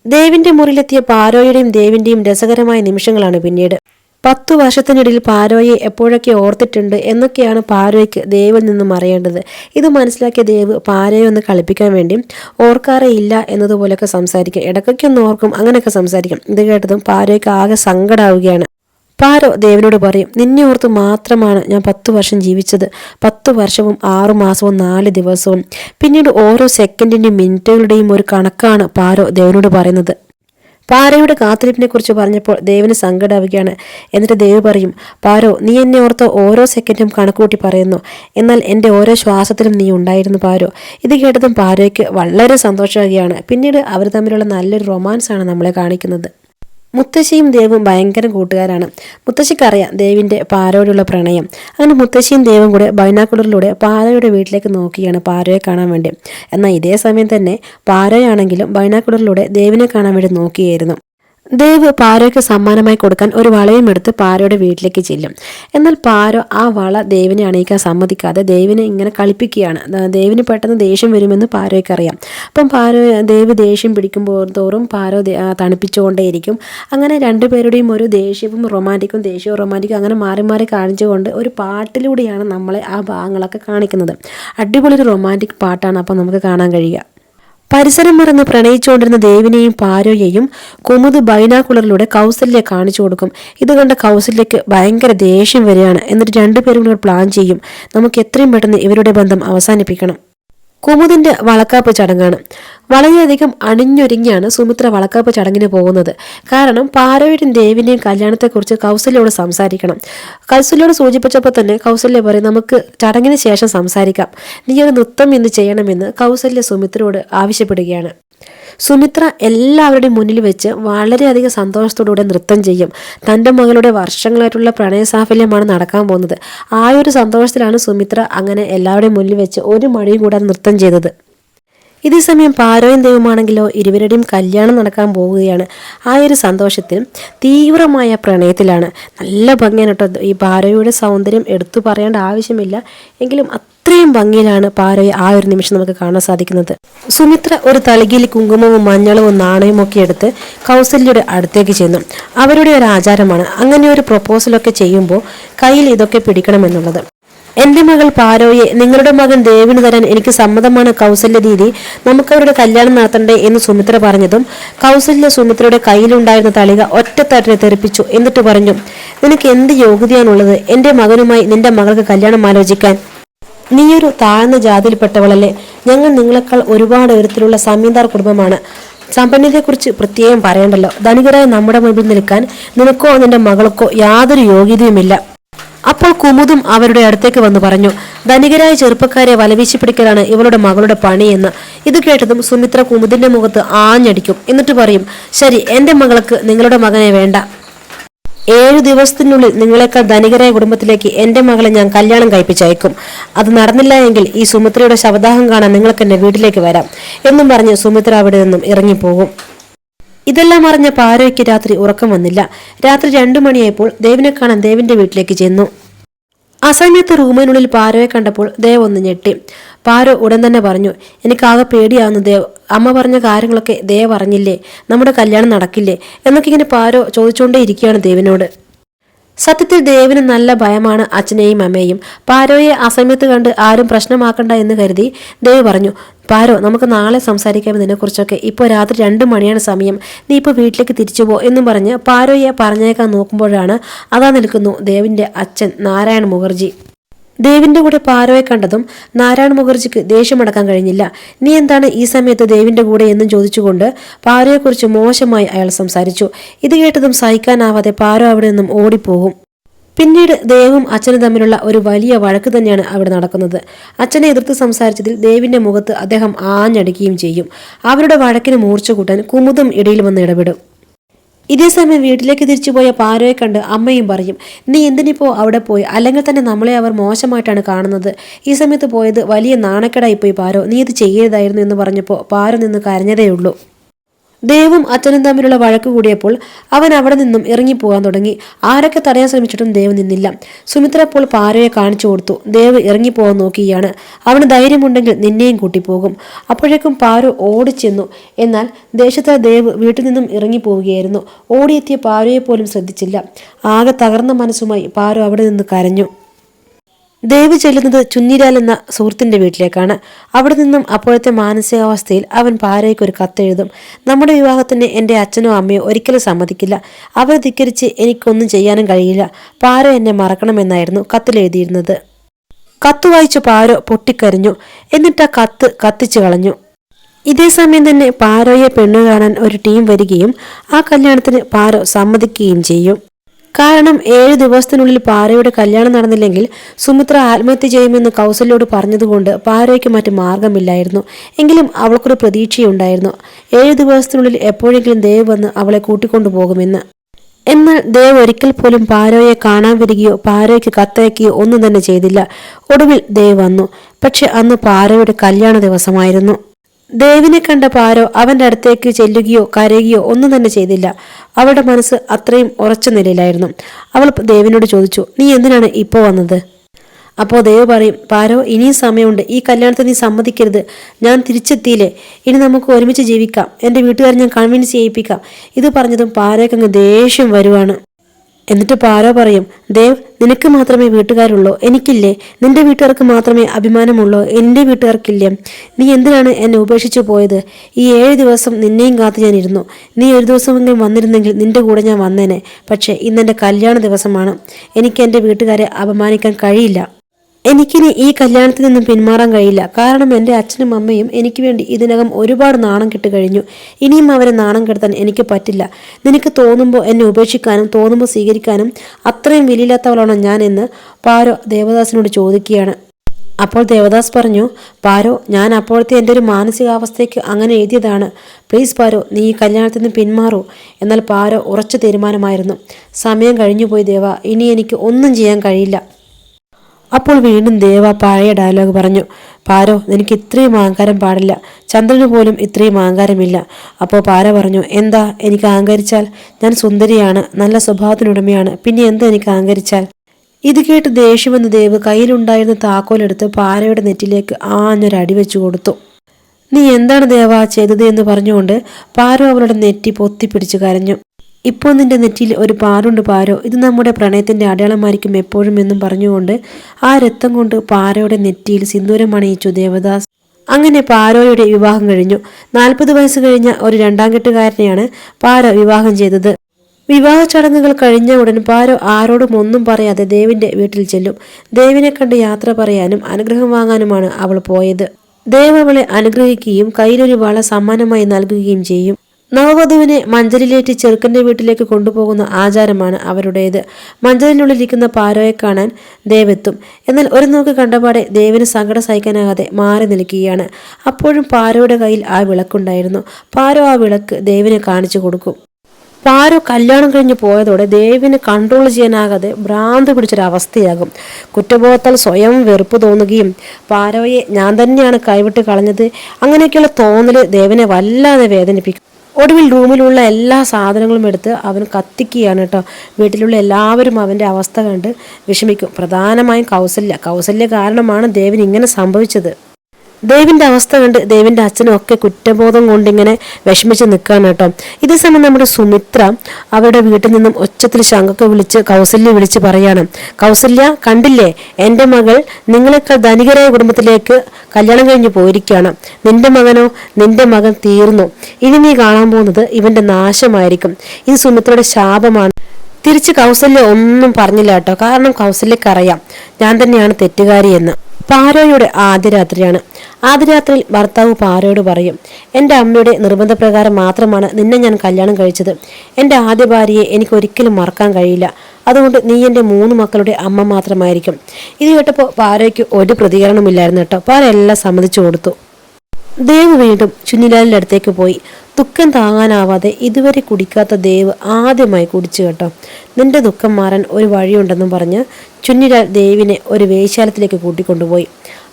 ദേവിന്റെ മുറിയിലെത്തിയ പാരോയുടെയും ദേവിന്റെയും രസകരമായ നിമിഷങ്ങളാണ് പിന്നീട്. പത്തു വർഷത്തിനിടയിൽ പാരോയെ എപ്പോഴൊക്കെ ഓർത്തിട്ടുണ്ട് എന്നൊക്കെയാണ് പാരോയ്ക്ക് ദേവിൽ നിന്നും അറിയേണ്ടത്. ഇത് മനസ്സിലാക്കിയ ദേവ് പാരോയെ ഒന്ന് കളിപ്പിക്കാൻ വേണ്ടി ഓർക്കാറേ ഇല്ല എന്നതുപോലെയൊക്കെ സംസാരിക്കും. ഇടയ്ക്കൊക്കെ ഒന്ന് ഓർക്കും അങ്ങനെയൊക്കെ സംസാരിക്കും. ഇത് കേട്ടതും പാരോയ്ക്ക് ആകെ സങ്കടാവുകയാണ്. പാരോ ദേവനോട് പറയും നിന്നെ ഓർത്ത് മാത്രമാണ് ഞാൻ പത്തു വർഷം ജീവിച്ചത്. പത്തു വർഷവും ആറു മാസവും നാല് ദിവസവും. പിന്നീട് ഓരോ സെക്കൻഡിന്റെയും മിനിറ്റുകളുടെയും ഒരു കണക്കാണ് പാരോ ദേവനോട് പറയുന്നത്. പാരയുടെ കാത്തിരിപ്പിനെ കുറിച്ച് പറഞ്ഞപ്പോൾ ദേവിന് സങ്കടാവുകയാണ്. എന്നിട്ട് ദേവ് പറയും പാരോ നീ എന്നെ ഓർത്ത് ഓരോ സെക്കൻഡും കണക്കൂട്ടി പറയുന്നു. എന്നാൽ എന്റെ ഓരോ ശ്വാസത്തിലും നീ ഉണ്ടായിരുന്നു പാരോ. ഇത് കേട്ടതും പാരോയ്ക്ക് വളരെ സന്തോഷമാകുകയാണ് പിന്നീട് അവർ തമ്മിലുള്ള നല്ലൊരു റൊമാൻസാണ് നമ്മളെ കാണിക്കുന്നത്. മുത്തശ്ശിയും ദേവും ഭയങ്കര കൂട്ടുകാരാണ്. മുത്തശ്ശിക്കറിയാം ദേവിന്റെ പാരോടുള്ള പ്രണയം. അങ്ങനെ മുത്തശ്ശിയും ദേവും കൂടെ ബൈനാക്കുളറിലൂടെ പാരയുടെ വീട്ടിലേക്ക് നോക്കിയാണ് പാരയെ കാണാൻ വേണ്ടി. എന്നാൽ ഇതേ സമയം തന്നെ പാരയാണെങ്കിലും ബൈനാക്കുളറിലൂടെ ദേവിനെ കാണാൻ വേണ്ടി നോക്കിയായിരുന്നു ദേവ് പാരോയ്ക്ക് സമ്മാനമായി കൊടുക്കാൻ ഒരു വളയും എടുത്ത് പാരയുടെ വീട്ടിലേക്ക് ചെല്ലും. എന്നാൽ പാരോ ആ വള ദേവിനെ അണിയിക്കാൻ സമ്മതിക്കാതെ ദേവിനെ ഇങ്ങനെ കളിപ്പിക്കുകയാണ്. ദേവിന് പെട്ടെന്ന് ദേഷ്യം വരുമെന്ന് പാരോയ്ക്ക് അറിയാം അപ്പം പാരോ ദേവ് ദേഷ്യം പിടിക്കുമ്പോൾ തോറും പാരോ തണുപ്പിച്ചുകൊണ്ടേയിരിക്കും. അങ്ങനെ രണ്ടുപേരുടെയും ഒരു ദേഷ്യവും റൊമാന്റിക്കും ദേഷ്യവും റൊമാന്റിക്കും അങ്ങനെ മാറി മാറി കാണിച്ചുകൊണ്ട് ഒരു പാട്ടിലൂടെയാണ് നമ്മളെ ആ ഭാഗങ്ങളൊക്കെ കാണിക്കുന്നത്. അടിപൊളി ഒരു റൊമാന്റിക് പാട്ടാണ് അപ്പം നമുക്ക് കാണാൻ കഴിയുക. പരിസരം മറന്ന് പ്രണയിച്ചുകൊണ്ടിരുന്ന ദേവിനെയും പാരോയെയും കുമുദ് ബൈനാക്കുളറിലൂടെ കൗസല്യ കാണിച്ചു കൊടുക്കും. ഇത് കണ്ട കൗസല്യക്ക് ഭയങ്കര ദേഷ്യം വരികയാണ്. എന്നിട്ട് രണ്ടുപേരും കൂടെ പ്ലാൻ ചെയ്യും. നമുക്ക് എത്രയും പെട്ടെന്ന് ഇവരുടെ ബന്ധം അവസാനിപ്പിക്കണം. കുമുദിന്റെ വളക്കാപ്പ് ചടങ്ങാണ്. വളരെയധികം അണിഞ്ഞൊരുങ്ങിയാണ് സുമിത്ര വളക്കാപ്പ് ചടങ്ങിന് പോകുന്നത്. കാരണം പാരയുടെയും ദേവിന്റെയും കല്യാണത്തെക്കുറിച്ച് കൗസല്യോട് സംസാരിക്കണം. കൗസല്യോട് സൂചിപ്പിച്ചപ്പോൾ തന്നെ കൗസല്യ പറയും നമുക്ക് ചടങ്ങിന് ശേഷം സംസാരിക്കാം. നീ ഒരു നൃത്തം ഇന്ന് ചെയ്യണമെന്ന് കൗസല്യ സുമിത്രയോട് ആവശ്യപ്പെടുകയാണ്. സുമിത്ര എല്ലാവരുടെയും മുന്നിൽ വെച്ച് വളരെയധികം സന്തോഷത്തോടുകൂടെ നൃത്തം ചെയ്യും. തന്റെ മകളുടെ വർഷങ്ങളായിട്ടുള്ള പ്രണയസാഫല്യമാണ് നടക്കാൻ പോകുന്നത്. ആ ഒരു സന്തോഷത്തിലാണ് സുമിത്ര അങ്ങനെ എല്ലാവരുടെയും മുന്നിൽ വെച്ച് ഒരു മടിയും കൂടാതെ നൃത്തം ചെയ്തത്. ഇതേ സമയം പാരോയും ദൈവമാണെങ്കിലോ ഇരുവരുടെയും കല്യാണം നടക്കാൻ പോവുകയാണ്. ആ ഒരു സന്തോഷത്തിൽ തീവ്രമായ പ്രണയത്തിലാണ്. നല്ല ഭംഗിയാണ് കേട്ടോ ഈ പാരോയുടെ സൗന്ദര്യം എടുത്തു പറയേണ്ട ആവശ്യമില്ല. എങ്കിലും അത്രയും ഭംഗിയിലാണ് പാരയെ ആ ഒരു നിമിഷം നമുക്ക് കാണാൻ സാധിക്കുന്നത്. സുമിത്ര ഒരു തലകിയിൽ കുങ്കുമവും മഞ്ഞളവും നാണയവും ഒക്കെ എടുത്ത് കൗസല്യയുടെ അടുത്തേക്ക് ചെന്നു. അവരുടെ ഒരു ആചാരമാണ് അങ്ങനെ ഒരു പ്രപ്പോസലൊക്കെ ചെയ്യുമ്പോൾ കയ്യിൽ ഇതൊക്കെ പിടിക്കണമെന്നുള്ളത് എന്റെ മകൾ പാരോയെ നിങ്ങളുടെ മകൻ ദേവിന് തരാൻ എനിക്ക് സമ്മതമാണ് കൗസല്യ ദീദി. നമുക്ക് അവരുടെ കല്യാണം നടത്തണ്ടേ എന്ന് സുമിത്ര പറഞ്ഞതും കൗസല്യ സുമിത്രയുടെ കയ്യിലുണ്ടായിരുന്ന തളിക ഒറ്റത്തട്ടിനെ തെറിപ്പിച്ചു. എന്നിട്ട് പറഞ്ഞു നിനക്ക് എന്ത് യോഗ്യതയാണുള്ളത്? എന്റെ മകനുമായി നിന്റെ മകൾക്ക് കല്യാണം ആലോചിക്കാൻ. നീയൊരു താഴ്ന്ന ജാതിയിൽപ്പെട്ടവളല്ലേ? ഞങ്ങൾ നിങ്ങളെക്കാൾ ഒരുപാട് ഉയരത്തിലുള്ള സമീന്ദാർ കുടുംബമാണ്. സമ്പന്നതയെക്കുറിച്ച് പ്രത്യേകം പറയണ്ടല്ലോ. ധനികരായ നമ്മുടെ മുമ്പിൽ നിൽക്കാൻ നിനക്കോ നിന്റെ മകൾക്കോ യാതൊരു യോഗ്യതയുമില്ല. അപ്പോൾ കുമുദും അവരുടെ അടുത്തേക്ക് വന്നു പറഞ്ഞു ധനികരായ ചെറുപ്പക്കാരെ വലവീശി പിടിക്കലാണ് ഇവളുടെ മകളുടെ പണിയെന്ന് ഇത് കേട്ടതും സുമിത്ര കുമുദിന്റെ മുഖത്ത് ആഞ്ഞടിക്കും. എന്നിട്ട് പറയും ശരി എന്റെ മകൾക്ക് നിങ്ങളുടെ മകനെ വേണ്ട. ഏഴു ദിവസത്തിനുള്ളിൽ നിങ്ങളെക്കാൾ ധനികരായ കുടുംബത്തിലേക്ക് എന്റെ മകളെ ഞാൻ കല്യാണം കഴിപ്പിച്ചയക്കും. അത് നടന്നില്ല എങ്കിൽ ഈ സുമിത്രയുടെ ശവദാഹം കാണാൻ നിങ്ങൾക്ക് എന്റെ വീട്ടിലേക്ക് വരാം എന്നും പറഞ്ഞ് സുമിത്ര അവിടെ നിന്നും ഇറങ്ങിപ്പോകും. ഇതെല്ലാം അറിഞ്ഞ പാരോയ്ക്ക് രാത്രി ഉറക്കം വന്നില്ല. രാത്രി രണ്ടു മണിയായപ്പോൾ ദേവിനെ കാണാൻ ദേവിന്റെ വീട്ടിലേക്ക് ചെന്നു. ആ സമയത്ത് റൂമിനുള്ളിൽ പാരോയെ കണ്ടപ്പോൾ ദേവ് ഒന്ന് ഞെട്ടി. പാരോ ഉടൻ തന്നെ പറഞ്ഞു എനിക്കാകെ പേടിയാവുന്നു ദേവ്. അമ്മ പറഞ്ഞ കാര്യങ്ങളൊക്കെ ദേവ് അറിഞ്ഞില്ലേ? നമ്മുടെ കല്യാണം നടക്കില്ലേ? എന്നൊക്കെ ഇങ്ങനെ പാരോ ചോദിച്ചുകൊണ്ടേ ഇരിക്കുകയാണ് ദേവിനോട്. സത്യത്തിൽ ദേവിന് നല്ല ഭയമാണ് അച്ഛനെയും അമ്മയെയും. പാരോയെ ആ കണ്ട് ആരും പ്രശ്നമാക്കണ്ട എന്ന് കരുതി ദേവ് പറഞ്ഞു പാരോ നമുക്ക് നാളെ സംസാരിക്കാം ഇതിനെക്കുറിച്ചൊക്കെ. ഇപ്പോൾ രാത്രി രണ്ട് മണിയാണ് സമയം. നീ ഇപ്പോൾ വീട്ടിലേക്ക് തിരിച്ചു പോ എന്നും പറഞ്ഞ് പാരോയെ പറഞ്ഞേക്കാൻ നോക്കുമ്പോഴാണ് അതാ നിൽക്കുന്നു ദേവിന്റെ അച്ഛൻ നാരായണ മുഖർജി. ദേവിന്റെ കൂടെ പാരോയെ കണ്ടതും നാരായണ മുഖർജിക്ക് ദേഷ്യമടക്കാൻ കഴിഞ്ഞില്ല. നീ എന്താണ് ഈ സമയത്ത് ദേവിന്റെ കൂടെ എന്നും ചോദിച്ചുകൊണ്ട് പാരോയെക്കുറിച്ച് മോശമായി അയാൾ സംസാരിച്ചു. ഇത് കേട്ടതും സഹിക്കാനാവാതെ പാരോ അവിടെ നിന്നും ഓടിപ്പോകും. പിന്നീട് ദേവും അച്ഛനും തമ്മിലുള്ള ഒരു വലിയ വഴക്ക് തന്നെയാണ് അവിടെ നടക്കുന്നത്. അച്ഛനെ എതിർത്ത് സംസാരിച്ചതിൽ ദേവിന്റെ മുഖത്ത് അദ്ദേഹം ആഞ്ഞടിക്കുകയും ചെയ്യും. അവരുടെ വഴക്കിന് മൂർച്ച കൂട്ടാൻ കുമുദും ഇടയിൽ വന്ന് ഇടപെടും. ഇതേ സമയം വീട്ടിലേക്ക് തിരിച്ചുപോയ പാരോയെ കണ്ട് അമ്മയും പറയും നീ എന്തിനിപ്പോ അവിടെ പോയി? അല്ലെങ്കിൽ തന്നെ നമ്മളെ അവർ മോശമായിട്ടാണ് കാണുന്നത്. ഈ സമയത്ത് പോയത് വലിയ നാണക്കേടായി പോയി പാരോ. നീ ഇത് ചെയ്യരുതായിരുന്നു എന്ന് പറഞ്ഞപ്പോൾ പാരോ നിന്ന് കരഞ്ഞതേയുള്ളൂ. ദേവും അച്ഛനും തമ്മിലുള്ള വഴക്ക് കൂടിയപ്പോൾ അവൻ അവിടെ നിന്നും ഇറങ്ങിപ്പോകാൻ തുടങ്ങി. ആരൊക്കെ തടയാൻ ശ്രമിച്ചിട്ടും ദേവ് നിന്നില്ല. സുമിത്ര അപ്പോൾ പാരയെ കാണിച്ചു കൊടുത്തു. ദേവ് ഇറങ്ങിപ്പോകാൻ നോക്കിയാണ് അവന് ധൈര്യമുണ്ടെങ്കിൽ നിന്നെയും കൂട്ടിപ്പോകും. അപ്പോഴേക്കും പാരു ഓടിച്ചെന്നു. എന്നാൽ ദേശത്തെ ദേവ് വീട്ടിൽ നിന്നും ഇറങ്ങിപ്പോവുകയായിരുന്നു. ഓടിയെത്തിയ പാരയെ പോലും ശ്രദ്ധിച്ചില്ല. ആകെ തകർന്ന മനസ്സുമായി പാരു അവിടെ നിന്ന് കരഞ്ഞു. ദേവ് ചെല്ലുന്നത് ചുന്നിരാൽ എന്ന സുഹൃത്തിന്റെ വീട്ടിലേക്കാണ്. അവിടെ നിന്നും അപ്പോഴത്തെ മാനസികാവസ്ഥയിൽ അവൻ പാരയ്ക്ക് ഒരു കത്തെഴുതും നമ്മുടെ വിവാഹത്തിന് എന്റെ അച്ഛനോ അമ്മയോ ഒരിക്കലും സമ്മതിക്കില്ല. അവരെ ധിക്കരിച്ച് എനിക്കൊന്നും ചെയ്യാനും കഴിയില്ല. പാര എന്നെ മറക്കണമെന്നായിരുന്നു കത്തിലെഴുതിയിരുന്നത് കത്ത് വായിച്ചു പാരോ പൊട്ടിക്കരഞ്ഞു. എന്നിട്ട് ആ കത്ത് കത്തിച്ചു കളഞ്ഞു. ഇതേ സമയം തന്നെ പാരോയെ പെണ്ണു കാണാൻ ഒരു ടീം വരികയും ആ കല്യാണത്തിന് പാരോ സമ്മതിക്കുകയും ചെയ്യും. കാരണം ഏഴ് ദിവസത്തിനുള്ളിൽ പാരയുടെ കല്യാണം നടന്നില്ലെങ്കിൽ സുമിത്ര ആത്മഹത്യ ചെയ്യുമെന്ന് കൗസല്യോട് പറഞ്ഞതുകൊണ്ട് പാരയ്ക്ക് മറ്റു മാർഗമില്ലായിരുന്നു. എങ്കിലും അവൾക്കൊരു പ്രതീക്ഷയുണ്ടായിരുന്നു. ഏഴ് ദിവസത്തിനുള്ളിൽ എപ്പോഴെങ്കിലും ദേവ് വന്ന് അവളെ കൂട്ടിക്കൊണ്ടുപോകുമെന്ന്. എന്നാൽ ദേവ് ഒരിക്കൽ പോലും പാരോയെ കാണാൻ വരികയോ പാരോയ്ക്ക് കത്തയക്കുകയോ ഒന്നും തന്നെ ചെയ്തില്ല. ഒടുവിൽ ദേവ് വന്നു. പക്ഷെ അന്ന് പാരോയുടെ കല്യാണ ദിവസമായിരുന്നു. ദേവിനെ കണ്ട പാരോ അവന്റെ അടുത്തേക്ക് ചെല്ലുകയോ കരയുകയോ ഒന്നും തന്നെ ചെയ്തില്ല. അവളുടെ മനസ്സ് അത്രയും ഉറച്ച നിലയിലായിരുന്നു. അവൾ ദേവിനോട് ചോദിച്ചു നീ എന്തിനാണ് ഇപ്പോൾ വന്നത്? അപ്പോൾ ദേവ് പറയും പാരോ ഇനിയും സമയമുണ്ട്. ഈ കല്യാണത്തിന് നീ സമ്മതിക്കരുത്. ഞാൻ തിരിച്ചെത്തിയില്ലേ? ഇനി നമുക്ക് ഒരുമിച്ച് ജീവിക്കാം. എന്റെ വീട്ടുകാരെ ഞാൻ കൺവിൻസ് ചെയ്യിപ്പിക്കാം. ഇത് പറഞ്ഞതും പാരയ്ക്കങ്ങ് ദേഷ്യം വരുവാണ്. എന്നിട്ട് പാരോ പറയും ദേവ് നിനക്ക് മാത്രമേ വീട്ടുകാരുള്ളൂ. എനിക്കില്ലേ നിന്റെ വീട്ടുകാർക്ക് മാത്രമേ അഭിമാനമുള്ളൂ. എന്റെ വീട്ടുകാർക്കില്ലേ. നീ എന്തിനാണ് എന്നെ ഉപേക്ഷിച്ചു പോയത്? ഈ ഏഴ് ദിവസം നിന്നെയും കാത്ത് ഞാൻ ഇരുന്നു. നീ ഒരു ദിവസമെങ്കിലും വന്നിരുന്നെങ്കിൽ നിന്റെ കൂടെ ഞാൻ വന്നേനെ. പക്ഷേ ഇന്നെന്റെ കല്യാണ ദിവസമാണ്. എനിക്ക് എന്റെ വീട്ടുകാരെ അപമാനിക്കാൻ കഴിയില്ല. എനിക്കിനി ഈ കല്യാണത്തിൽ നിന്നും പിന്മാറാൻ കഴിയില്ല. കാരണം എന്റെ അച്ഛനും അമ്മയും എനിക്ക് വേണ്ടി ഇതിനകം ഒരുപാട് നാണം കെട്ട് കഴിഞ്ഞു. ഇനിയും അവരെ നാണം കെടുത്താൻ എനിക്ക് പറ്റില്ല. നിനക്ക് തോന്നുമ്പോൾ എന്നെ ഉപേക്ഷിക്കാനും തോന്നുമ്പോൾ സ്വീകരിക്കാനും അത്രയും വിലയില്ലാത്തവളാണോ ഞാൻ എന്ന് പാരോ ദേവദാസിനോട് ചോദിക്കുകയാണ്. അപ്പോൾ ദേവദാസ് പറഞ്ഞു പാരോ ഞാൻ അപ്പോഴത്തെ എന്റെ ഒരു മാനസികാവസ്ഥയ്ക്ക് അങ്ങനെ എഴുതിയതാണ്. പ്ലീസ് പാരോ നീ ഈ കല്യാണത്തിൽ നിന്ന് പിന്മാറൂ. എന്നാൽ പാരോ ഉറച്ച തീരുമാനമായിരുന്നു. സമയം കഴിഞ്ഞുപോയി ദേവ. ഇനി എനിക്ക് ഒന്നും ചെയ്യാൻ കഴിയില്ല. അപ്പോൾ വീണ്ടും ദേവ പഴയ ഡയലോഗ് പറഞ്ഞു പാരോ നിനക്ക് ഇത്രയും അഹങ്കാരം പാടില്ല. ചന്ദ്രന് പോലും ഇത്രയും അഹങ്കാരമില്ല. അപ്പോൾ പാര പറഞ്ഞു എന്താ? എനിക്ക് അഹങ്കരിച്ചാൽ ഞാൻ സുന്ദരിയാണ് നല്ല സ്വഭാവത്തിനുടമയാണ് പിന്നെ എന്താ എനിക്ക് അഹങ്കരിച്ചാൽ? ഇത് കേട്ട് ദേഷ്യമെന്ന ദേവ് കയ്യിലുണ്ടായിരുന്ന താക്കോലെടുത്ത് പാരയുടെ നെറ്റിലേക്ക് ആഞ്ഞൊരടി വെച്ചു കൊടുത്തു. നീ എന്താണ് ദേവ ചെയ്തത്? എന്ന് പറഞ്ഞുകൊണ്ട് പാരോ അവളുടെ നെറ്റി പൊത്തിപ്പിടിച്ച് കരഞ്ഞു. ഇപ്പോൾ നിന്റെ നെറ്റിയിൽ ഒരു പാറുണ്ട് പാരോ. ഇത് നമ്മുടെ പ്രണയത്തിന്റെ അടയാളമായിരിക്കും എപ്പോഴും എന്നും പറഞ്ഞുകൊണ്ട് ആ രക്തം കൊണ്ട് പാരയുടെ നെറ്റിയിൽ സിന്ദൂരം അണിയിച്ചു ദേവദാസ്. അങ്ങനെ പാരോയുടെ വിവാഹം കഴിഞ്ഞു. നാൽപ്പത് വയസ്സ് കഴിഞ്ഞ ഒരു രണ്ടാം കെട്ടുകാരനെയാണ് പാര വിവാഹം ചെയ്തത്. വിവാഹ ചടങ്ങുകൾ കഴിഞ്ഞ ഉടൻ പാരോ ആരോടും ഒന്നും പറയാതെ ദേവിന്റെ വീട്ടിൽ ചെല്ലും. ദേവിനെ കണ്ട് യാത്ര പറയാനും അനുഗ്രഹം വാങ്ങാനുമാണ് അവൾ പോയത്. ദേവ് അവളെ അനുഗ്രഹിക്കുകയും കയ്യിലൊരു വള സമ്മാനമായി നൽകുകയും ചെയ്യും. നവവധുവിനെ മഞ്ചലിലേറ്റ് ചെറുക്കന്റെ വീട്ടിലേക്ക് കൊണ്ടുപോകുന്ന ആചാരമാണ് അവരുടേത്. മഞ്ചലിനുള്ളിലിരിക്കുന്ന പാരോയെ കാണാൻ ദേവെത്തും. എന്നാൽ ഒരു നോക്ക് കണ്ടപാടെ ദേവിന് സങ്കടം സഹിക്കാനാകാതെ മാറി നിൽക്കുകയാണ്. അപ്പോഴും പാരോയുടെ കയ്യിൽ ആ വിളക്കുണ്ടായിരുന്നു. പാരോ ആ വിളക്ക് ദേവിനെ കാണിച്ചു കൊടുക്കും. പാരോ കല്യാണം കഴിഞ്ഞ് പോയതോടെ ദേവിനെ കൺട്രോൾ ചെയ്യാനാകാതെ ഭ്രാന്ത് പിടിച്ചൊരവസ്ഥയാകും. കുറ്റബോധത്താൽ സ്വയം വെറുപ്പ് തോന്നുകയും പാരോയെ ഞാൻ തന്നെയാണ് കൈവിട്ട് കളഞ്ഞത്. അങ്ങനെയൊക്കെയുള്ള തോന്നൽ ദേവിനെ വല്ലാതെ വേദനിപ്പിക്കും. ഒടുവിൽ റൂമിലുള്ള എല്ലാ സാധനങ്ങളും എടുത്ത് അവൻ കത്തിക്കുകയാണ് കേട്ടോ. വീട്ടിലുള്ള എല്ലാവരും അവന്റെ അവസ്ഥ കണ്ട് വിഷമിക്കും. പ്രധാനമായും കൗസല്യ. കൗസല്യ കാരണമാണ് ദേവൻ ഇങ്ങനെ സംഭവിച്ചത്. ദേവിന്റെ അവസ്ഥ കണ്ട് ദേവിന്റെ അച്ഛനും ഒക്കെ കുറ്റബോധം കൊണ്ട് ഇങ്ങനെ വിഷമിച്ച് നിൽക്കുകയാണ് കേട്ടോ. ഇതേ സമയം നമ്മുടെ സുമിത്ര അവരുടെ വീട്ടിൽ നിന്നും ഒച്ചത്തിൽ ശങ്കൊക്കെ വിളിച്ച് കൗസല്യ വിളിച്ച് പറയാണ്. കൗസല്യ കണ്ടില്ലേ? എന്റെ മകൾ നിങ്ങളെക്കാൾ ധനികരായ കുടുംബത്തിലേക്ക് കല്യാണം കഴിഞ്ഞ് പോയിരിക്കുകയാണ്. നിന്റെ മകനോ നിന്റെ മകൻ തീർന്നു. ഇനി നീ കാണാൻ പോകുന്നത് ഇവന്റെ നാശമായിരിക്കും. ഇത് സുമിത്രയുടെ ശാപമാണ്. തിരിച്ച് കൗസല്യ ഒന്നും പറഞ്ഞില്ല കേട്ടോ. കാരണം കൗസല്യക്കറിയാം. ഞാൻ തന്നെയാണ് തെറ്റുകാരി എന്ന് പാരോയുടെ ആദ്യ രാത്രിയാണ് ആദ്യ രാത്രിയിൽ ഭർത്താവ് പാരോയോട് പറയും എന്റെ അമ്മയുടെ നിർബന്ധപ്രകാരം മാത്രമാണ് നിന്നെ ഞാൻ കല്യാണം കഴിച്ചത്. എന്റെ ആദ്യ ഭാര്യയെ എനിക്ക് ഒരിക്കലും മറക്കാൻ കഴിയില്ല. അതുകൊണ്ട് നീ എന്റെ മൂന്ന് മക്കളുടെ അമ്മ മാത്രമായിരിക്കും. ഇത് കേട്ടപ്പോൾ പാരോയ്ക്ക് ഒരു പ്രതികരണമില്ലായിരുന്നു കേട്ടോ. പാര എല്ലാം സമ്മതിച്ചു കൊടുത്തു. ദേവ് വീണ്ടും ചുന്നിലാലിന്റെ അടുത്തേക്ക് പോയി. ദുഃഖം താങ്ങാനാവാതെ ഇതുവരെ കുടിക്കാത്ത ദേവ് ആദ്യമായി കുടിച്ചു കേട്ടോ. നിന്റെ ദുഃഖം മാറാൻ ഒരു വഴിയുണ്ടെന്നും പറഞ്ഞ് ചുന്നിലാൽ ദേവിനെ ഒരു വേശ്യാലത്തിലേക്ക് കൂട്ടിക്കൊണ്ടുപോയി.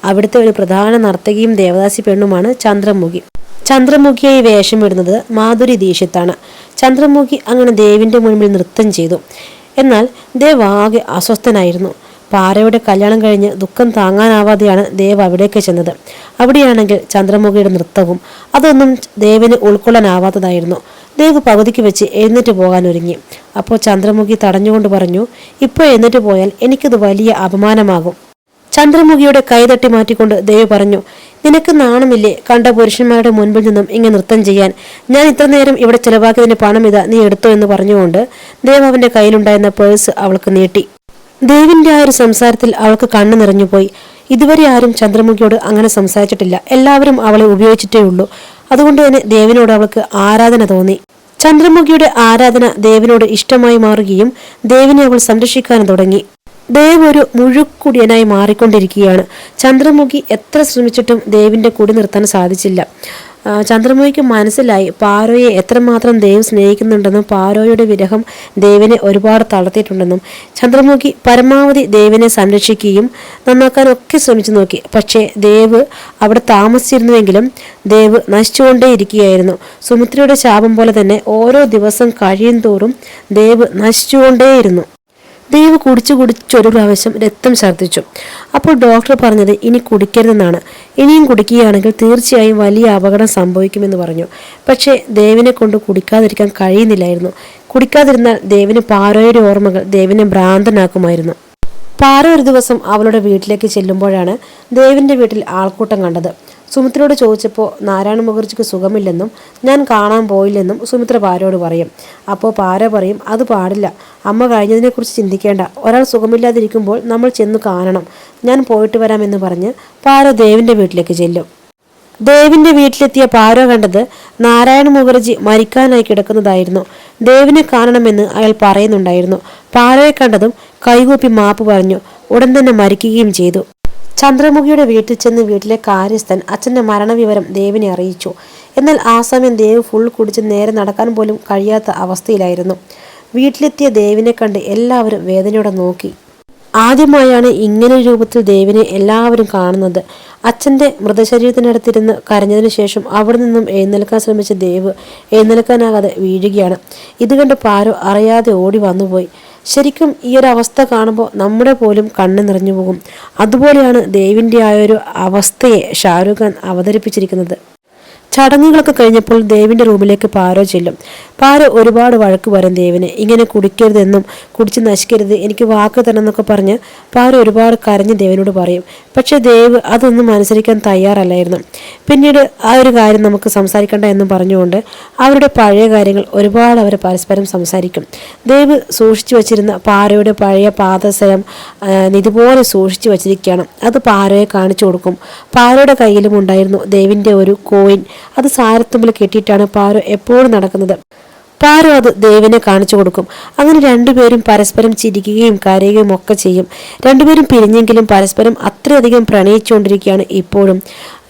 അവിടുത്തെ ഒരു പ്രധാന നർത്തകിയും ദേവദാസി പെണ്ണുമാണ് ചന്ദ്രമുഖി. ചന്ദ്രമുഖിയായി വേഷമിടുന്നത് മാധുരി ദീക്ഷിത്താണ്. ചന്ദ്രമുഖി അങ്ങനെ ദേവിന്റെ മുൻപിൽ നൃത്തം ചെയ്തു. എന്നാൽ ദേവ് ആകെ അസ്വസ്ഥനായിരുന്നു. പാറയുടെ കല്യാണം കഴിഞ്ഞ് ദുഃഖം താങ്ങാനാവാതെയാണ് ദേവ് അവിടേക്ക് ചെന്നത്. അവിടെയാണെങ്കിൽ ചന്ദ്രമുഖിയുടെ നൃത്തവും അതൊന്നും ദേവിന് ഉൾക്കൊള്ളാനാവാത്തതായിരുന്നു. ദേവ് പകുതിക്ക് വെച്ച് എഴുന്നേറ്റ് പോകാൻ ഒരുങ്ങി. അപ്പോൾ ചന്ദ്രമുഖി തടഞ്ഞുകൊണ്ട് പറഞ്ഞു ഇപ്പോൾ എഴുന്നേറ്റ് പോയാൽ എനിക്കത് വലിയ അപമാനമാകും. ചന്ദ്രമുഖിയുടെ കൈതട്ടി മാറ്റിക്കൊണ്ട് ദേവ് പറഞ്ഞു നിനക്ക് നാണമില്ലേ കണ്ട പുരുഷന്മാരുടെ മുൻപിൽ നിന്നും ഇങ്ങനെ നൃത്തം ചെയ്യാൻ? ഞാൻ ഇത്ര നേരം ഇവിടെ ചെലവാക്കിയതിന് പണം ഇതാ നീ എടുത്തോ എന്ന് പറഞ്ഞുകൊണ്ട് ദേവ് അവന്റെ കയ്യിലുണ്ടായിരുന്ന പേഴ്സ് അവൾക്ക് നീട്ടി. ദേവിന്റെ ആ ഒരു സംസാരത്തിൽ അവൾക്ക് കണ്ണു നിറഞ്ഞുപോയി ഇതുവരെ ആരും ചന്ദ്രമുഖിയോട് അങ്ങനെ സംസാരിച്ചിട്ടില്ല. എല്ലാവരും അവളെ ഉപയോഗിച്ചിട്ടേ ഉള്ളൂ. അതുകൊണ്ട് തന്നെ ദേവിനോട് അവൾക്ക് ആരാധന തോന്നി. ചന്ദ്രമുഖിയുടെ ആരാധന ദേവിനോട് ഇഷ്ടമായി മാറുകയും ദേവിനെ അവൾ സംരക്ഷിക്കാനും തുടങ്ങി. ദേവ് ഒരു മുഴുക്കുടിയനായി മാറിക്കൊണ്ടിരിക്കുകയാണ്. ചന്ദ്രമുഖി എത്ര ശ്രമിച്ചിട്ടും ദേവിന്റെ കൂടി നിർത്താൻ സാധിച്ചില്ല. ചന്ദ്രമുഖിക്ക് മനസ്സിലായി പാരോയെ എത്രമാത്രം ദേവ് സ്നേഹിക്കുന്നുണ്ടെന്നും പാരോയുടെ വിരഹം ദേവിനെ ഒരുപാട് തളർത്തിയിട്ടുണ്ടെന്നും ചന്ദ്രമുഖി പരമാവധി ദേവിനെ സംരക്ഷിക്കുകയും നന്നാക്കാനൊക്കെ ശ്രമിച്ചു നോക്കി. പക്ഷേ ദേവ് അവിടെ താമസിച്ചിരുന്നുവെങ്കിലും ദേവ് നശിച്ചുകൊണ്ടേയിരിക്കുകയായിരുന്നു. സുമിത്രയുടെ ശാപം പോലെ തന്നെ ഓരോ ദിവസം കഴിയും തോറും ദേവ് നശിച്ചുകൊണ്ടേയിരുന്നു. ദേവ് കുടിച്ചു കുടിച്ചൊരു പ്രാവശ്യം രക്തം ഛർദ്ദിച്ചു. അപ്പോൾ ഡോക്ടർ പറഞ്ഞത് ഇനി കുടിക്കരുതെന്നാണ്. ഇനിയും കുടിക്കുകയാണെങ്കിൽ തീർച്ചയായും വലിയ അപകടം സംഭവിക്കുമെന്ന് പറഞ്ഞു. പക്ഷേ ദേവിനെ കൊണ്ട് കുടിക്കാതിരിക്കാൻ കഴിയുന്നില്ലായിരുന്നു. കുടിക്കാതിരുന്നാൽ ദേവിന് പാരോയുടെ ഓർമ്മകൾ ദേവിനെ ഭ്രാന്തനാക്കുമായിരുന്നു. പാറ ഒരു ദിവസം അവളുടെ വീട്ടിലേക്ക് ചെല്ലുമ്പോഴാണ് ദേവിന്റെ വീട്ടിൽ ആൾക്കൂട്ടം കണ്ടത്. സുമിത്രയോട് ചോദിച്ചപ്പോൾ നാരായണ മുഖർജിക്ക് സുഖമില്ലെന്നും ഞാൻ കാണാൻ പോയില്ലെന്നും സുമിത്ര പാരയോട് പറയും. അപ്പോൾ പാര പറയും അത് പാടില്ല. അമ്മ കഴിഞ്ഞതിനെക്കുറിച്ച് ചിന്തിക്കേണ്ട. ഒരാൾ സുഖമില്ലാതിരിക്കുമ്പോൾ നമ്മൾ ചെന്ന് കാണണം. ഞാൻ പോയിട്ട് വരാമെന്ന് പറഞ്ഞ് പാര ദേവിന്റെ വീട്ടിലേക്ക് ചെല്ലും. ദേവിന്റെ വീട്ടിലെത്തിയ പാര കണ്ടത് നാരായണ മുഖർജി മരിക്കാനായി കിടക്കുന്നതായിരുന്നു. ദേവിനെ കാണണമെന്ന് അയാൾ പറയുന്നുണ്ടായിരുന്നു. പാരയെ കണ്ടതും കൈകൂപ്പി മാപ്പ് പറഞ്ഞു. ഉടൻ തന്നെ മരിക്കുകയും ചെയ്തു. ചന്ദ്രമുഖിയുടെ വീട്ടിൽ ചെന്ന് വീട്ടിലെ കാര്യസ്ഥൻ അച്ഛന്റെ മരണവിവരം ദേവിനെ അറിയിച്ചു. എന്നാൽ ആ സമയം ദേവ് ഫുൾ കുടിച്ച് നേരെ നടക്കാൻ പോലും കഴിയാത്ത അവസ്ഥയിലായിരുന്നു. വീട്ടിലെത്തിയ ദേവിനെ കണ്ട് എല്ലാവരും വേദനയോടെ നോക്കി. ആദ്യമായാണ് ഇങ്ങനെ രൂപത്തിൽ ദേവിനെ എല്ലാവരും കാണുന്നത്. അച്ഛന്റെ മൃതശരീരത്തിനടുത്തിരുന്ന് കരഞ്ഞതിനു ശേഷം അവിടെ നിന്നും എഴുന്നേൽക്കാൻ ശ്രമിച്ച ദേവ് എഴുന്നേൽക്കാനാകാതെ വീഴുകയാണ്. ഇത് കണ്ട് പാരോ അറിയാതെ ഓടി വന്നുപോയി. ശരിക്കും ഈ ഒരു അവസ്ഥ കാണുമ്പോൾ നമ്മുടെ പോലും കണ്ണ് നിറഞ്ഞു പോകും. അതുപോലെയാണ് ദേവിന്റെ ആ ഒരു അവസ്ഥയെ ഷാരൂഖ് ഖാൻ അവതരിപ്പിച്ചിരിക്കുന്നത്. ചടങ്ങുകളൊക്കെ കഴിഞ്ഞപ്പോൾ ദേവിന്റെ റൂമിലേക്ക് പാരോ ചെല്ലും. പാരോ ഒരുപാട് വഴക്ക് പറയും ദേവിന്. ഇങ്ങനെ കുടിക്കരുതെന്നും കുടിച്ച് നശിക്കരുത് എനിക്ക് വാക്ക് തരണം എന്നൊക്കെ പറഞ്ഞ് പാരോ ഒരുപാട് കരഞ്ഞ് ദേവിനോട് പറയും. പക്ഷേ ദേവ് അതൊന്നും അനുസരിക്കാൻ തയ്യാറല്ലായിരുന്നു. പിന്നീട് ആ ഒരു കാര്യം നമുക്ക് സംസാരിക്കണ്ട എന്നും പറഞ്ഞുകൊണ്ട് അവരുടെ പഴയ കാര്യങ്ങൾ ഒരുപാട് അവർ പരസ്പരം സംസാരിക്കും. ദേവ് സൂക്ഷിച്ചു വച്ചിരുന്ന പാരയുടെ പഴയ പാദസരം ഇതുപോലെ സൂക്ഷിച്ചു വച്ചിരിക്കുകയാണ്. അത് പാരയെ കാണിച്ചു കൊടുക്കും. പാരയുടെ കയ്യിലും ഉണ്ടായിരുന്നു ദേവിന്റെ ഒരു കോയിൻ. അത് സാരത്തുമ്പിൽ കെട്ടിയിട്ടാണ് പാരോ എപ്പോഴും നടക്കുന്നത്. പാരോ അത് ദേവിനെ കാണിച്ചു കൊടുക്കും. അങ്ങനെ രണ്ടുപേരും പരസ്പരം ചിരിക്കുകയും കരയുകയും ഒക്കെ ചെയ്യും. രണ്ടുപേരും പിരിഞ്ഞെങ്കിലും പരസ്പരം അത്രയധികം പ്രണയിച്ചുകൊണ്ടിരിക്കുകയാണ് ഇപ്പോഴും.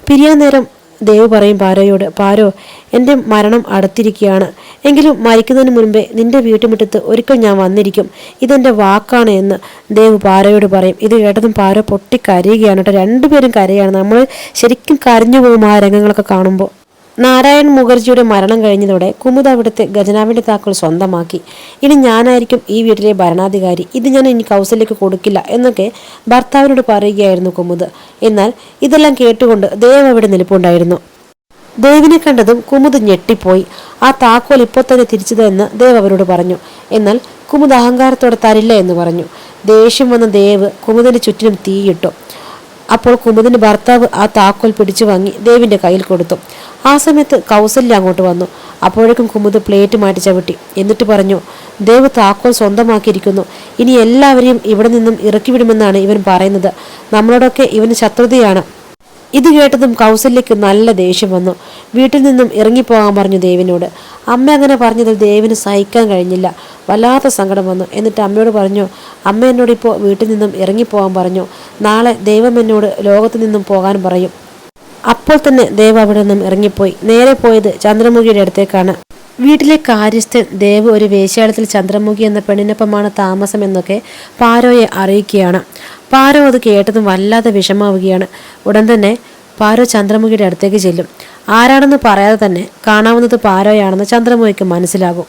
പിരിയാൻ നേരം ദേവ് പറയും പാരോയോട് പാരോ എന്റെ മരണം അടുത്തിരിക്കുകയാണ്. എങ്കിലും മരിക്കുന്നതിന് മുൻപേ നിന്റെ വീട്ടുമുറ്റത്ത് ഒരിക്കൽ ഞാൻ വന്നിരിക്കും. ഇതെന്റെ വാക്കാണ് എന്ന് ദേവ് പാരയോട് പറയും. ഇത് കേട്ടതും പാരോ പൊട്ടി കരയുകയാണ് കേട്ടോ. രണ്ടുപേരും കരയാണ്. നമ്മൾ ശരിക്കും കരഞ്ഞു പോകും ആ രംഗങ്ങളൊക്കെ കാണുമ്പോൾ. നാരായൺ മുഖർജിയുടെ മരണം കഴിഞ്ഞതോടെ കുമുദ് അവിടുത്തെ ഖജനാവിന്റെ താക്കൾ സ്വന്തമാക്കി. ഇനി ഞാനായിരിക്കും ഈ വീട്ടിലെ ഭരണാധികാരി. ഇത് ഞാൻ ഇനി കൗസല്യക്ക് കൊടുക്കില്ല എന്നൊക്കെ ഭർത്താവിനോട് പറയുകയായിരുന്നു കുമുദ്. എന്നാൽ ഇതെല്ലാം കേട്ടുകൊണ്ട് ദേവ് അവിടെ നിൽപ്പുണ്ടായിരുന്നു. ദേവിനെ കണ്ടതും കുമുദ് ഞെട്ടിപ്പോയി. ആ താക്കോൽ ഇപ്പോൾ തന്നെ തിരിച്ചതെന്ന് ദേവ് അവരോട് പറഞ്ഞു. എന്നാൽ കുമുദ് അഹങ്കാരത്തോടെ തരില്ല എന്ന് പറഞ്ഞു. ദേഷ്യം വന്ന ദേവ് കുമുദിന്റെ ചുറ്റിനും തീയിട്ടു. അപ്പോൾ കുമുദിന്റെ ഭർത്താവ് ആ താക്കോൽ പിടിച്ചു വാങ്ങി ദേവിന്റെ കയ്യിൽ കൊടുത്തു. ആ സമയത്ത് കൗസല്യ അങ്ങോട്ട് വന്നു. അപ്പോഴേക്കും കുമുദ് പ്ലേറ്റ് മാറ്റി ചവിട്ടി. എന്നിട്ട് പറഞ്ഞു ദേവ് താക്കോൽ സ്വന്തമാക്കിയിരിക്കുന്നു. ഇനി എല്ലാവരെയും ഇവിടെ നിന്നും ഇറക്കി വിടുമെന്നാണ് ഇവൻ പറയുന്നത്. നമ്മളോടൊക്കെ ഇവന് ശത്രുതയാണ്. ഇത് കേട്ടതും കൗസല്യക്ക് നല്ല ദേഷ്യം വന്നു. വീട്ടിൽ നിന്നും ഇറങ്ങിപ്പോകാൻ പറഞ്ഞു ദേവിനോട്. അമ്മ അങ്ങനെ പറഞ്ഞതിൽ ദേവിന് സഹിക്കാൻ കഴിഞ്ഞില്ല. വല്ലാത്ത സങ്കടം വന്നു. എന്നിട്ട് അമ്മയോട് പറഞ്ഞു അമ്മ എന്നോട് ഇപ്പോൾ വീട്ടിൽ നിന്നും ഇറങ്ങിപ്പോകാൻ പറഞ്ഞു. നാളെ ദൈവം എന്നോട് ലോകത്തു നിന്നും പോകാൻ പറയും. അപ്പോൾ തന്നെ ദേവ് അവിടെ നിന്നും ഇറങ്ങിപ്പോയി. നേരെ പോയത് ചന്ദ്രമുഖിയുടെ അടുത്തേക്കാണ്. വീട്ടിലെ കാര്യസ്ഥൻ ദേവ് ഒരു വേശ്യാലയത്തിൽ ചന്ദ്രമുഖി എന്ന പെണ്ണിനൊപ്പമാണ് താമസം എന്നൊക്കെ പാരോയെ അറിയിക്കുകയാണ്. പാരോ അത് കേട്ടതും വല്ലാതെ വിഷമാവുകയാണ്. ഉടൻ തന്നെ പാരോ ചന്ദ്രമുഖിയുടെ അടുത്തേക്ക് ചെല്ലും. ആരാണെന്ന് പറയാതെ തന്നെ കാണാവുന്നത് പാരോയാണെന്ന് ചന്ദ്രമുഖിക്ക് മനസ്സിലാകും.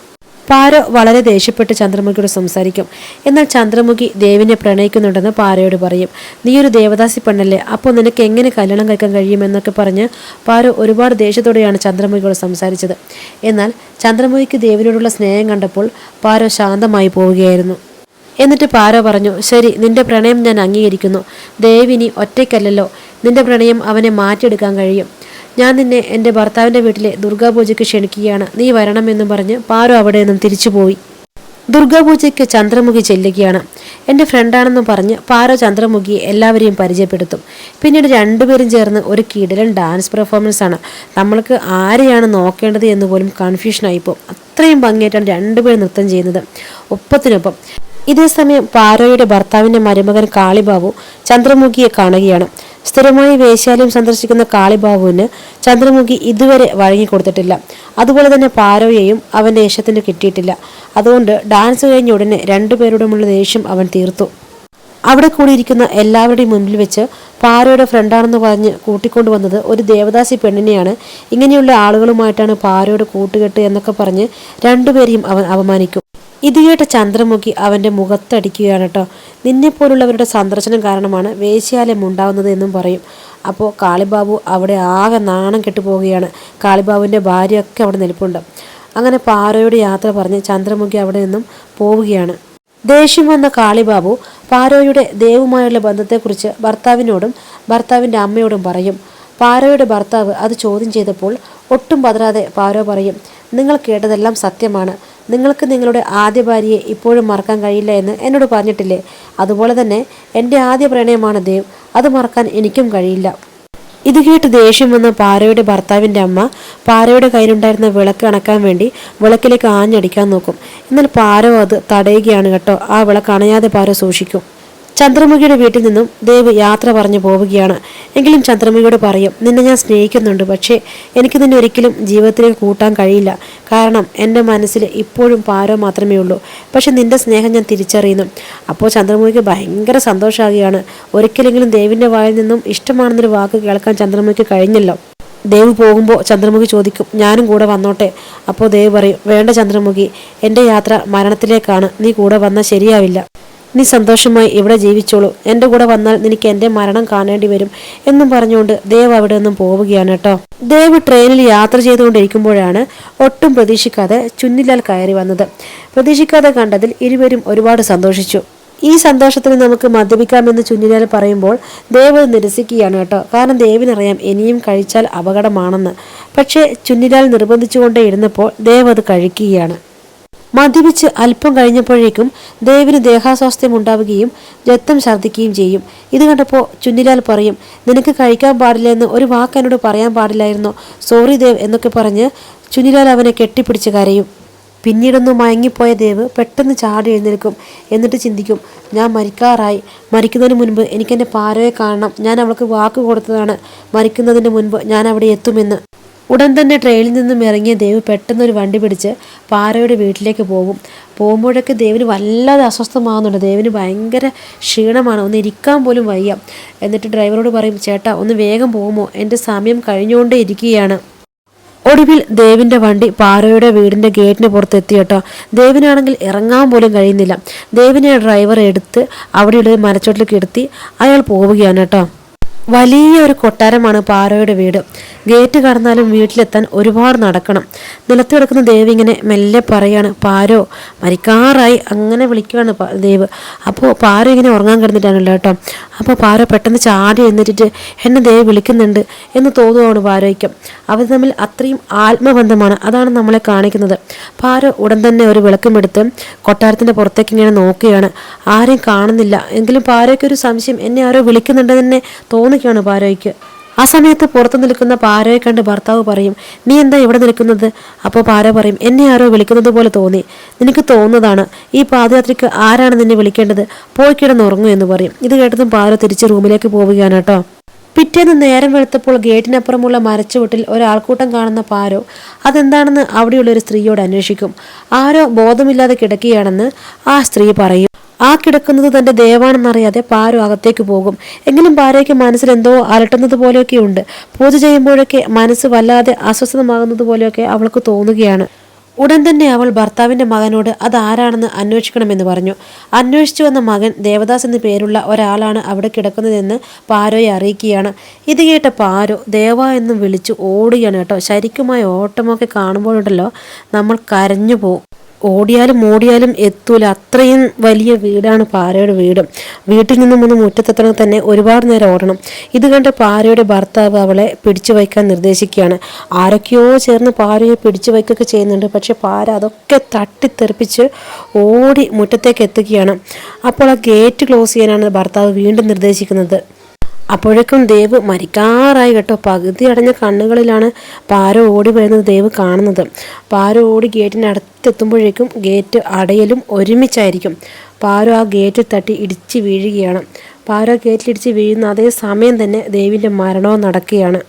പാരോ വളരെ ദേഷ്യപ്പെട്ട് ചന്ദ്രമുഖിയോട് സംസാരിക്കും. എന്നാൽ ചന്ദ്രമുഖി ദേവിനെ പ്രണയിക്കുന്നുണ്ടെന്ന് പാരയോട് പറയും. നീ ഒരു ദേവദാസി പെണ്ണല്ലേ അപ്പോൾ നിനക്ക് എങ്ങനെ കല്യാണം കഴിക്കാൻ കഴിയുമെന്നൊക്കെ പറഞ്ഞ് പാരോ ഒരുപാട് ദേഷ്യത്തോടെയാണ് ചന്ദ്രമുഖിയോട് സംസാരിച്ചത്. എന്നാൽ ചന്ദ്രമുഖിക്ക് ദേവിനോടുള്ള സ്നേഹം കണ്ടപ്പോൾ പാരോ ശാന്തമായി പോവുകയായിരുന്നു. എന്നിട്ട് പാരോ പറഞ്ഞു ശരി നിന്റെ പ്രണയം ഞാൻ അംഗീകരിക്കുന്നു. ദേവിനി ഒറ്റയ്ക്കല്ലല്ലോ. നിന്റെ പ്രണയം അവനെ മാറ്റിയെടുക്കാൻ കഴിയും. ഞാൻ നിന്നെ എന്റെ ഭർത്താവിന്റെ വീട്ടിലെ ദുർഗാപൂജയ്ക്ക് ക്ഷണിക്കുകയാണ്. നീ വരണമെന്നും പറഞ്ഞ് പാരോ അവിടെ നിന്നും തിരിച്ചുപോയി. ദുർഗാപൂജയ്ക്ക് ചന്ദ്രമുഖി ചെല്ലുകയാണ്. എന്റെ ഫ്രണ്ടാണെന്ന് പറഞ്ഞ് പാരോ ചന്ദ്രമുഖിയെ എല്ലാവരെയും പരിചയപ്പെടുത്തും. പിന്നീട് രണ്ടുപേരും ചേർന്ന് ഒരു കിടലൻ ഡാൻസ് പെർഫോമൻസ് ആണ്. നമ്മൾക്ക് ആരെയാണ് നോക്കേണ്ടത് എന്ന് പോലും കൺഫ്യൂഷനായിപ്പോൾ അത്രയും ഭംഗിയായിട്ടാണ് രണ്ടുപേരും നൃത്തം ചെയ്യുന്നത്. ഒപ്പത്തിനൊപ്പം ഇതേസമയം പാരോയുടെ ഭർത്താവിന്റെ മരുമകൻ കാളിബാബു ചന്ദ്രമുഖിയെ കാണുകയാണ്. സ്ഥിരമായി വേശ്യാലയം സന്ദർശിക്കുന്ന കാളിബാബുവിന് ചന്ദ്രമുഖി ഇതുവരെ വഴങ്ങിക്കൊടുത്തിട്ടില്ല. അതുപോലെ തന്നെ പാരോയെയും അവന്റെ ഏഷ്യത്തിന് കിട്ടിയിട്ടില്ല. അതുകൊണ്ട് ഡാൻസ് കഴിഞ്ഞ ഉടനെ രണ്ടുപേരോടുമുള്ള ദേഷ്യം അവൻ തീർത്തു. അവിടെ കൂടിയിരിക്കുന്ന എല്ലാവരുടെയും മുന്നിൽ വെച്ച് പാരോയുടെ ഫ്രണ്ടാണെന്ന് പറഞ്ഞ് കൂട്ടിക്കൊണ്ടുവന്നത് ഒരു ദേവദാസി പെണ്ണിനെയാണ്. ഇങ്ങനെയുള്ള ആളുകളുമായിട്ടാണ് പാരോയുടെ കൂട്ടുകെട്ട് എന്നൊക്കെ പറഞ്ഞ് രണ്ടുപേരെയും അവൻ അപമാനിക്കും. ഇത് കേട്ട ചന്ദ്രമുഖി അവന്റെ മുഖത്തടിക്കുകയാണ് കേട്ടോ നിന്നെപ്പോലുള്ളവരുടെ സന്ദർശനം കാരണമാണ് വേശ്യാലയം ഉണ്ടാവുന്നത് എന്നും പറയും. അപ്പോൾ കാളിബാബു അവിടെ ആകെ നാണം കെട്ടു പോവുകയാണ് കാളിബാബുവിന്റെ ഭാര്യയൊക്കെ അവിടെ നിൽപ്പുണ്ട്. അങ്ങനെ പാറയുടെ യാത്ര പറഞ്ഞ് ചന്ദ്രമുഖി അവിടെ നിന്നും പോവുകയാണ്. ദേഷ്യം വന്ന കാളിബാബു പാരോയുടെ ദേവുമായുള്ള ബന്ധത്തെക്കുറിച്ച് ഭർത്താവിനോടും ഭർത്താവിന്റെ അമ്മയോടും പറയും. പാരോയുടെ ഭർത്താവ് അത് ചോദ്യം ചെയ്തപ്പോൾ ഒട്ടും പതരാതെ പാരോ പറയും നിങ്ങൾ കേട്ടതെല്ലാം സത്യമാണ്. നിങ്ങൾക്ക് നിങ്ങളുടെ ആദ്യ ഭാര്യയെ ഇപ്പോഴും മറക്കാൻ കഴിയില്ല എന്ന് എന്നോട് പറഞ്ഞിട്ടില്ലേ? അതുപോലെ തന്നെ എന്റെ ആദ്യ പ്രണയമാണ് ദേവ്. അത് മറക്കാൻ എനിക്കും കഴിയില്ല. ഇത് കേട്ട് ദേഷ്യം വന്ന പാരയുടെ ഭർത്താവിന്റെ അമ്മ പാരയുടെ കയ്യിലുണ്ടായിരുന്ന വിളക്ക് അണക്കാൻ വേണ്ടി വിളക്കിലേക്ക് ആഞ്ഞടിക്കാൻ നോക്കും. എന്നാൽ പാരോ അത് തടയുകയാണ് കേട്ടോ. ആ വിളക്ക് അണയാതെ പാരോ സൂക്ഷിക്കും. ചന്ദ്രമുഖിയുടെ വീട്ടിൽ നിന്നും ദേവ് യാത്ര പറഞ്ഞു പോവുകയാണ്. എങ്കിലും ചന്ദ്രമുഖിയോട് പറയും നിന്നെ ഞാൻ സ്നേഹിക്കുന്നുണ്ട് പക്ഷേ എനിക്ക് നിന്നെ ഒരിക്കലും ജീവിതത്തിലേക്ക് കൂട്ടാൻ കഴിയില്ല. കാരണം എന്റെ മനസ്സിൽ ഇപ്പോഴും പാരോ മാത്രമേ ഉള്ളൂ. പക്ഷെ നിന്റെ സ്നേഹം ഞാൻ തിരിച്ചറിയുന്നു. അപ്പോൾ ചന്ദ്രമുഖിക്ക് ഭയങ്കര സന്തോഷമാകുകയാണ്. ഒരിക്കലെങ്കിലും ദേവിന്റെ വായിൽ നിന്നും ഇഷ്ടമാണെന്നൊരു വാക്ക് കേൾക്കാൻ ചന്ദ്രമുഖിക്ക് കഴിഞ്ഞല്ലോ? ദേവ് പോകുമ്പോൾ ചന്ദ്രമുഖി ചോദിക്കും ഞാനും കൂടെ വന്നോട്ടെ? അപ്പോൾ ദേവ് പറയും വേണ്ട ചന്ദ്രമുഖി എന്റെ യാത്ര മരണത്തിലേക്കാണ്. നീ കൂടെ വന്നാൽ ശരിയാവില്ല. നീ സന്തോഷമായി ഇവിടെ ജീവിച്ചോളൂ. എന്റെ കൂടെ വന്നാൽ നിനക്ക് എന്റെ മരണം കാണേണ്ടി വരും എന്നും പറഞ്ഞുകൊണ്ട് ദേവ് അവിടെ നിന്നും പോവുകയാണ് കേട്ടോ. ദേവ് ട്രെയിനിൽ യാത്ര ചെയ്തുകൊണ്ടിരിക്കുമ്പോഴാണ് ഒട്ടും പ്രതീക്ഷിക്കാതെ ചുന്നിലാൽ കയറി വന്നത്. പ്രതീക്ഷിക്കാതെ കണ്ടതിൽ ഇരുവരും ഒരുപാട് സന്തോഷിച്ചു. ഈ സന്തോഷത്തിന് നമുക്ക് മദ്യപിക്കാമെന്ന് ചുന്നിലാൽ പറയുമ്പോൾ ദേവ് നിരസിക്കുകയാണ് കേട്ടോ. കാരണം ദേവിനറിയാം ഇനിയും കഴിച്ചാൽ അപകടമാണെന്ന്. പക്ഷേ ചുന്നിലാൽ നിർബന്ധിച്ചുകൊണ്ടേ ഇരുന്നപ്പോൾ ദേവ് അത് കഴിക്കുകയാണ്. മദ്യപിച്ച് അല്പം കഴിഞ്ഞപ്പോഴേക്കും ദേവിന് ദേഹാസ്വാസ്ഥ്യം ഉണ്ടാവുകയും രക്തം ഛർദ്ദിക്കുകയും ചെയ്യും. ഇത് കണ്ടപ്പോൾ ചുന്നിലാൽ പറയും നിനക്ക് കഴിക്കാൻ പാടില്ല എന്ന് ഒരു വാക്ക് എന്നോട് പറയാൻ പാടില്ലായിരുന്നോ. സോറി ദേവ് എന്നൊക്കെ പറഞ്ഞ് ചുന്നിലാൽ അവനെ കെട്ടിപ്പിടിച്ച് കരയും. പിന്നീടൊന്ന് മയങ്ങിപ്പോയ ദേവ് പെട്ടെന്ന് ചാടി എഴുന്നേൽക്കും. എന്നിട്ട് ചിന്തിക്കും ഞാൻ മരിക്കാറായി. മരിക്കുന്നതിന് മുൻപ് എനിക്കെന്റെ പാരയെ കാണണം. ഞാൻ അവൾക്ക് വാക്ക് കൊടുത്തതാണ്. മരിക്കുന്നതിന് മുൻപ് ഞാൻ അവിടെ എത്തുമെന്ന്. ഉടൻ തന്നെ ട്രെയിനിൽ നിന്നും ഇറങ്ങിയ ദേവ് പെട്ടെന്ന് ഒരു വണ്ടി പിടിച്ച് പാറയുടെ വീട്ടിലേക്ക് പോകും. പോകുമ്പോഴൊക്കെ ദേവിന് വല്ലാതെ അസ്വസ്ഥമാകുന്നുണ്ട് ദേവിന് ഭയങ്കര ക്ഷീണമാണ്. ഒന്ന് ഇരിക്കാൻ പോലും വയ്യ. എന്നിട്ട് ഡ്രൈവറോട് പറയും ചേട്ടാ ഒന്ന് വേഗം പോകുമോ? എന്റെ സമയം കഴിഞ്ഞുകൊണ്ടേ ഇരിക്കുകയാണ്. ഒടുവിൽ ദേവിന്റെ വണ്ടി പാറയുടെ വീടിന്റെ ഗേറ്റിന് പുറത്തെത്തി കേട്ടോ. ദേവിനാണെങ്കിൽ ഇറങ്ങാൻ പോലും കഴിയുന്നില്ല. ദേവിനെ ഡ്രൈവർ എടുത്ത് അവിടെയുള്ള മരച്ചോട്ടിലേക്ക് എടുത്തി അയാൾ പോവുകയാണ് കേട്ടോ. വലിയ ഒരു കൊട്ടാരമാണ് പാറയുടെ വീട്. ഗേറ്റ് കടന്നാലും വീട്ടിലെത്താൻ ഒരുപാട് നടക്കണം. നിലത്ത് കിടക്കുന്ന ദേവ് ഇങ്ങനെ മെല്ലെ പറയാണ് പാരോ മരിക്കാറായി. അങ്ങനെ വിളിക്കുകയാണ് ദേവ്. അപ്പോൾ പാരോ ഇങ്ങനെ ഉറങ്ങാൻ കിടന്നിട്ടാണല്ലോ കേട്ടോ. അപ്പോൾ പാരോ പെട്ടെന്ന് ചാടി എഴുന്നേറ്റിട്ട് എന്നെ ദേവ് വിളിക്കുന്നുണ്ട് എന്ന് തോന്നുകയാണ് പാരോയ്ക്ക്. അവർ തമ്മിൽ അത്രയും ആത്മബന്ധമാണ്. അതാണ് നമ്മളെ കാണിക്കുന്നത്. പാരോ ഉടൻ തന്നെ ഒരു വിളക്കുമെടുത്ത് കൊട്ടാരത്തിന്റെ പുറത്തേക്ക് ഇങ്ങനെ നോക്കുകയാണ്. ആരെയും കാണുന്നില്ല. എങ്കിലും പാരോയ്ക്ക് ഒരു സംശയം എന്നെ ആരോ വിളിക്കുന്നുണ്ടെന്ന് തന്നെ തോന്നുകയാണ് പാരോയ്ക്ക്. ആ സമയത്ത് പുറത്തു നിൽക്കുന്ന പാരയെ കണ്ട് ഭർത്താവ് പറയും നീ എന്താ ഇവിടെ നിൽക്കുന്നത്? അപ്പോൾ പാര പറയും എന്നെ ആരോ വിളിക്കുന്നത് പോലെ തോന്നി. നിനക്ക് തോന്നുന്നതാണ് ഈ പാദയാത്രയ്ക്ക് ആരാണ് നിന്നെ വിളിക്കേണ്ടത്? പോയി കിടന്നുറങ്ങൂ എന്ന് പറയും. ഇത് കേട്ടതും പാര തിരിച്ച് റൂമിലേക്ക് പോവുകയാണ് കേട്ടോ. പിറ്റേന്ന് നേരം വെളുത്തപ്പോൾ ഗേറ്റിനപ്പുറമുള്ള മരച്ചുവട്ടിൽ ഒരാൾക്കൂട്ടം കാണുന്ന പാരോ അതെന്താണെന്ന് അവിടെയുള്ള ഒരു സ്ത്രീയോട് അന്വേഷിക്കും. ആരോ ബോധമില്ലാതെ കിടക്കുകയാണെന്ന് ആ സ്ത്രീ പറയും. ആ കിടക്കുന്നത് തന്റെ ദേവാണെന്നറിയാതെ പാരു അകത്തേക്ക് പോകും. എങ്കിലും പാരയ്ക്ക് മനസ്സിൽ എന്തോ അലട്ടുന്നത് പോലെയൊക്കെ ഉണ്ട് പൂജ ചെയ്യുമ്പോഴൊക്കെ മനസ്സ് വല്ലാതെ അസ്വസ്ഥമാകുന്നത് പോലെയൊക്കെ അവൾക്ക് തോന്നുകയാണ്. ഉടൻ തന്നെ അവൾ ഭർത്താവിന്റെ മകനോട് അത് ആരാണെന്ന് അന്വേഷിക്കണമെന്ന് പറഞ്ഞു. അന്വേഷിച്ചു വന്ന മകൻ ദേവദാസ് എന്ന പേരുള്ള ഒരാളാണ് അവിടെ കിടക്കുന്നതെന്ന് പാരോയെ അറിയിക്കുകയാണ്. ഇത് കേട്ട പാരോ ദേവ എന്നും വിളിച്ചു ഓടുകയാണ് കേട്ടോ. ശരിക്കുമായ ഓട്ടമൊക്കെ കാണുമ്പോഴുണ്ടല്ലോ നമ്മൾ കരഞ്ഞു പോവും. ഓടിയാലും ഓടിയാലും എത്തൂല. അത്രയും വലിയ വീടാണ് പാരയുടെ വീട്. വീട്ടിൽ നിന്നും ഒന്ന് മുറ്റത്തെത്തണം തന്നെ ഒരുപാട് നേരം ഓടണം. ഇത് കണ്ട് പാരയുടെ ഭർത്താവ് അവളെ പിടിച്ചു വയ്ക്കാൻ നിർദ്ദേശിക്കുകയാണ്. ആരൊക്കെയോ ചേർന്ന് പാരയെ പിടിച്ചു വയ്ക്കുകയൊക്കെ ചെയ്യുന്നുണ്ട്. പക്ഷേ പാര അതൊക്കെ തട്ടിത്തെറിപ്പിച്ച് ഓടി മുറ്റത്തേക്ക് എത്തുകയാണ്. അപ്പോൾ ആ ഗേറ്റ് ക്ലോസ് ചെയ്യാനാണ് ഭർത്താവ് വീണ്ടും നിർദ്ദേശിക്കുന്നത്. അപ്പോഴേക്കും ദേവ് മരിക്കാറായി കേട്ടോ. പകുതി അടഞ്ഞ കണ്ണുകളിലാണ് പാര ഓടി വരുന്നത് ദേവ് കാണുന്നത്. പാര ഓടി ഗേറ്റിനടുത്തെത്തുമ്പോഴേക്കും ഗേറ്റ് അടയലും ഒരുമിച്ചായിരിക്കും. പാരോ ആ ഗേറ്റ് തട്ടി ഇടിച്ച് വീഴുകയാണ്. പാരോ ഗേറ്റിലിടിച്ച് വീഴുന്ന അതേ സമയം തന്നെ ദേവിന്റെ മരണവും നടക്കുകയാണ്.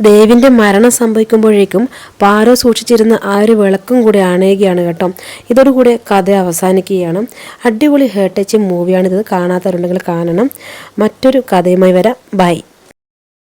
ദേവിന്റെ മരണം സംഭവിക്കുമ്പോഴേക്കും പാറോ സൂക്ഷിച്ചിരുന്ന ആ ഒരു വിളക്കും കൂടി അണയുകയാണ് കേട്ടോ. ഇതോടുകൂടി കഥ അവസാനിക്കുകയാണ്. അടിപൊളി ഹേർട്ടച്ച് മൂവിയാണിത്. കാണാത്തവരുണ്ടെങ്കിൽ കാണണം. മറ്റൊരു കഥയുമായി വരാം. ബൈ.